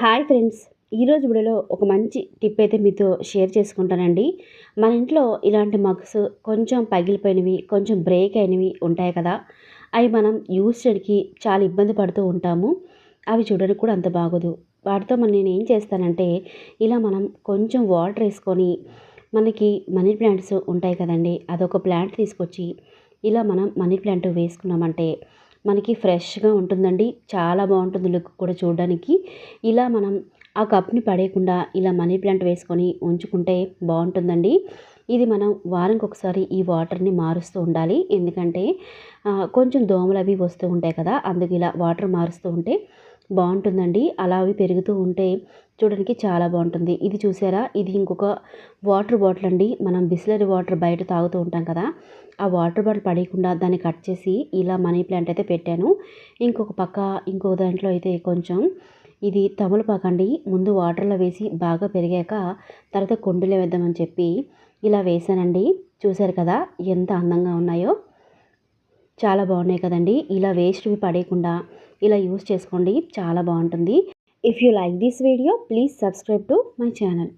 Hi friends. ఈరోజు వీడియోలో ఒక మంచి టిప్ అయితే మీతో షేర్ చేసుకుంటానండి. మన ఇంట్లో ఇలాంటి మగ్స్ కొంచెం పగిలిపోయినవి కొంచెం బ్రేక్ అయినవి ఉంటాయి కదా. అవి మనం యూజ్ చేయడానికి చాలా ఇబ్బంది పడుతూ ఉంటాము. అవి చూడడానికి కూడా అంత బాగోదు. వాటితో మనం నేను ఏం చేస్తానంటే ఇలా మనం కొంచెం వాటర్ వేసుకొని మనకి మనీ ప్లాంట్స్ ఉంటాయి కదండి. అదొక ప్లాంట్ తీసుకొచ్చి ఇలా మనం మనీ ప్లాంట్ వేసుకున్నామంటే మనకి ఫ్రెష్గా ఉంటుందండి. చాలా బాగుంటుంది లుక్ కూడా చూడడానికి. ఇలా మనం ఆ కప్ని పడేయకుండా ఇలా మనీ ప్లాంట్ వేసుకొని ఉంచుకుంటే బాగుంటుందండి. ఇది మనం వారానికి ఒకసారి ఈ వాటర్ని మారుస్తూ ఉండాలి. ఎందుకంటే కొంచెం దోమలు అవి వస్తూ ఉంటాయి కదా అందుకు ఇలా వాటర్ మారుస్తూ ఉంటే బాగుంటుందండి. అలా అవి పెరుగుతూ ఉంటే చూడడానికి చాలా బాగుంటుంది. ఇది చూసారా? ఇది ఇంకొక వాటర్ బాటిల్ అండి. మనం బిస్లరీ వాటర్ బయట తాగుతూ ఉంటాం కదా ఆ వాటర్ బాటిల్ పడేయకుండా దాన్ని కట్ చేసి ఇలా మనీ ప్లాంట్ అయితే పెట్టాను. ఇంకొక పక్క ఇంకో దాంట్లో అయితే కొంచెం ఇది తమలపాకు అండి. ముందు వాటర్లో వేసి బాగా పెరిగాక తర్వాత కొండలో వేద్దామని చెప్పి ఇలా వేసానండి. చూశారు కదా ఎంత అందంగా ఉన్నాయో. చాలా బాగున్నాయి కదండి. ఇలా వేస్ట్వి పడేయకుండా ఇలా యూస్ చేసుకోండి. చాలా బాగుంటుంది. If you like this video please subscribe to my channel